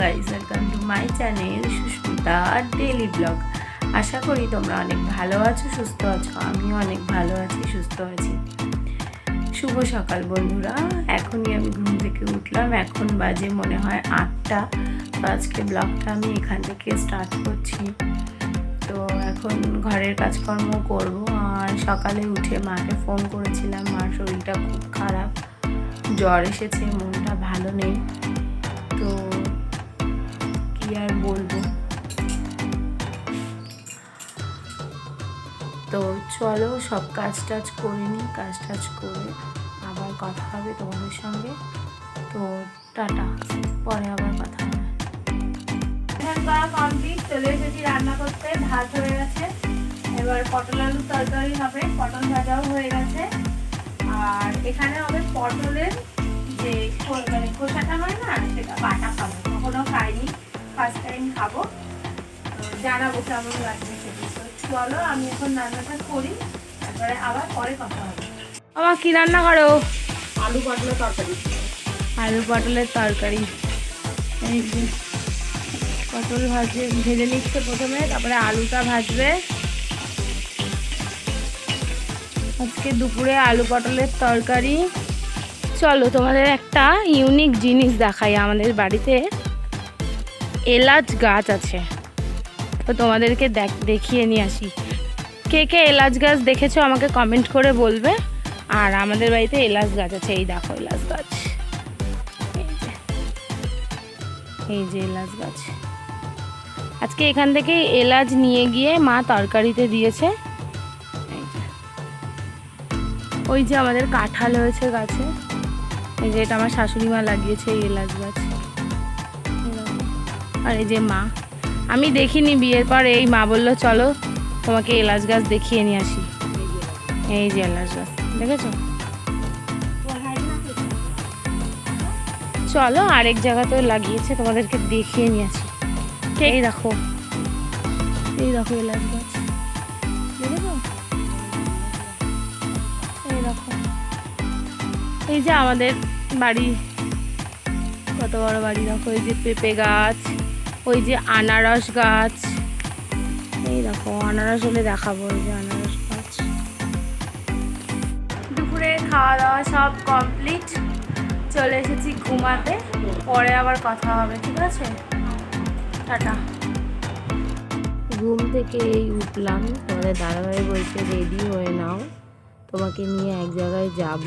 Guys welcome to my channel Susmita daily vlog আশা করি তোমরা অনেক ভালো আছো, সুস্থ আছো, আমিও অনেক ভালো আছি, সুস্থ আছি। শুভ সকাল বন্ধুরা, এখনই আমি ঘুম থেকে উঠলাম, এখন বাজে মনে হয় আটটা। তো আজকে ব্লগটা আমি এখান থেকে স্টার্ট করছি। তো এখন ঘরের কাজকর্ম করব, আর সকালে উঠে মাকে ফোন করেছিলাম, মার শরীরটা খুব খারাপ। জ্বর এসেছে, মনটা ভালো নেই। তো চলো সব কাজ টাজ করে নিই, কাজ টাজ করে আবার কথা হবে তোমাদের সঙ্গে। তো টাটা, পরে আবার কথা হবে। কমপ্লিট চলে এসেছি রান্না করতে ভাত হয়ে গেছে, এবার পটল আলু তরকারি হবে, পটল ভাজাও হয়ে গেছে। আর এখানে হবে পটলের যে মানে খোসাটা হয় না, সেটা বাটা খাব কখনো খাইনি ফার্স্ট টাইম খাব। জানাব কেমন লাগবে সেটা চলো আমি এখন রান্নাটা করি তারপরে আবার পরে কথা হবে। আমার কি রান্না করো? আলু পটলের তরকারি। আলু পটলের তরকারি। পটল ভাজে ভেজে নিচ্ছে প্রথমে তারপরে আলুটা ভাজবে। আজকে দুপুরে আলু পটলের তরকারি। চলো তোমাদের একটা ইউনিক জিনিস দেখাই আমাদের বাড়িতে। এলাচ গাছ আছে। তো তোমাদেরকে দেখ- দেখিয়ে নিয়ে আসি। কে কে এলাচ গাছ দেখেছ আমাকে কমেন্ট করে বলবে। আর আমাদের বাড়িতে এলাচ গাছ আছে, এই দেখো এলাচ গাছ। এই যে এলাচ গাছ। আজকে এখান থেকে এলাচ নিয়ে গিয়ে মা তরকারিতে দিয়েছে। ওই যে আমাদের কাঁঠাল হয়েছে গাছে। এই যে এটা আমার শাশুড়ি মা লাগিয়েছে এই এলাচ গাছ। আর এই যে মা। আমি দেখিনি বিয়ের পর এই মা বলল চলো তোমাকে এলাচ গাছ দেখিয়ে নিয়ে আসি। এই যে এলাচ গাছ দেখেছ? চলো আরেক জায়গাতেও লাগিয়েছে তোমাদেরকে দেখিয়ে নিয়ে আসি। এই দেখো এই দেখো এলাচ গাছ এই দেখো এই যে আমাদের বাড়ি কত বড় বাড়ি দেখো এই যে পেঁপে গাছ। ওই যে আনারস গাছ। এই দেখো, আনারস হলে দেখাবো ওই যে আনারস গাছ। দুপুরে খাওয়া দাওয়া সব কমপ্লিট। চলে এসেছি ঘুমাতে, পরে আবার কথা হবে, ঠিক আছে? টাটা। ঘুম থেকে এই উঠলাম, তোমাদের দাদাভাই বলছে রেডি হয়ে নাও। তোমাকে নিয়ে এক জায়গায় যাব।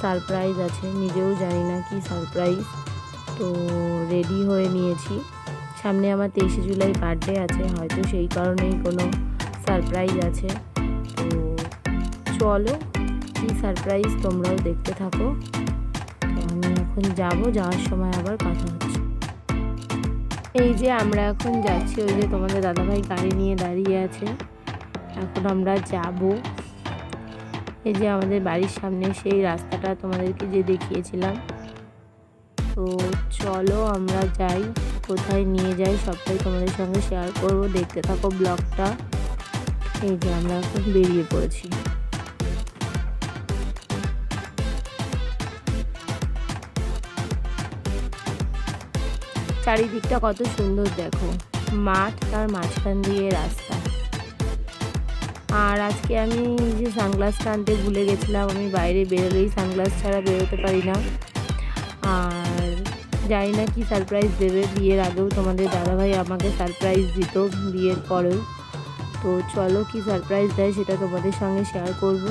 সারপ্রাইজ আছে, নিজেও জানি না কি সারপ্রাইজ তো রেডি হয়ে নিয়েছি। সামনে আমার তেইশে জুলাই বার্থডে আছে, হয়তো সেই কারণেই কোনো সারপ্রাইজ আছে। তো চলো, কি সারপ্রাইজ তোমরাও দেখতে থাকো। আমি এখন যাব, যাওয়ার সময় আবার কথা হচ্ছে। এই যে আমরা এখন যাচ্ছি, ওই যে তোমাদের দাদাভাই গাড়ি নিয়ে দাঁড়িয়ে আছে। এখন আমরা যাব। এই যে আমাদের বাড়ির সামনে সেই রাস্তাটা তোমাদেরকে যে দেখিয়েছিলাম। তো চলো আমরা যাই। কোথায় নিয়ে যায় সবটাই তোমাদের সঙ্গে শেয়ার করব। দেখতে থাকো ব্লগটা এই যে আমরা এখন বেরিয়ে পড়েছি। চারিদিকটা কত সুন্দর দেখো। মাঠ তার মাঝখান দিয়ে রাস্তা। আর আজকে আমি যে সানগ্লাসটা আনতে ভুলে গেছিলাম, আমি বাইরে বেরোলেই সানগ্লাস ছাড়া বেরোতে পারি না। আর জানি না কি সারপ্রাইজ দেবে বিয়ের আগেও তোমাদের দাদাভাই আমাকে সারপ্রাইজ দিত বিয়ের পরেও। তো চলো কি সারপ্রাইজ দেয় সেটা তোমাদের সঙ্গে শেয়ার করব।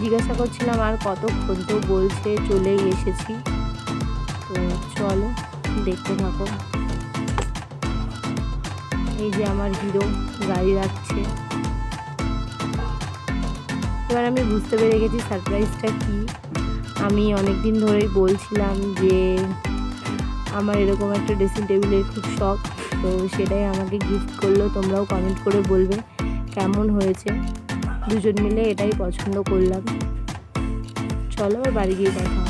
জিজ্ঞাসা করছিলাম, আর কতক্ষণ তো বলছে, চলেই এসেছি? তো চলো, দেখতে থাকো। এই যে আমার হিরো, গাড়ি রাখছে। এবার আমি বুঝতে পেরে গেছি সারপ্রাইজটা কি। আমি অনেক দিন ধরেই বলছিলাম যে, আমার এরকম একটা ড্রেসিং টেবিলের খুব শখ, তো সেটাই আমাকে গিফট করল, তোমরাও কমেন্ট করে বলবে কেমন হয়েছে। দুজন মিলে এটাই পছন্দ করলাম। চলো বাড়ি গিয়ে দেখা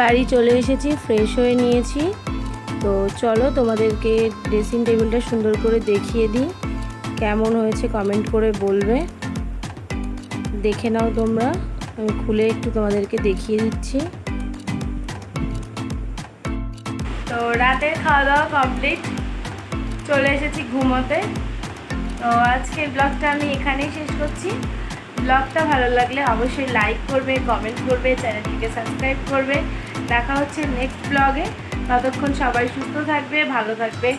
বাড়ি চলে এসেছি ফ্রেশ হয়ে নিয়েছি। তো চলো তোমাদেরকে ড্রেসিং টেবিলটা সুন্দর করে দেখিয়ে দিই, কেমন হয়েছে কমেন্ট করে বলবে। দেখে নাও তোমরা। আমি খুলে একটু তোমাদেরকে দেখিয়ে দিচ্ছি। তো রাতের খাওয়া দাওয়া কমপ্লিট চলে এসেছি ঘুমোতে। তো আজকের ব্লগটা আমি এখানেই শেষ করছি। ব্লগটা ভালো লাগলে অবশ্যই লাইক করবে কমেন্ট করবে, চ্যানেলটিকে সাবস্ক্রাইব করবে। দেখা হচ্ছে নেক্সট ব্লগে ততক্ষণ সবাই সুস্থ থাকবে, ভালো থাকবে।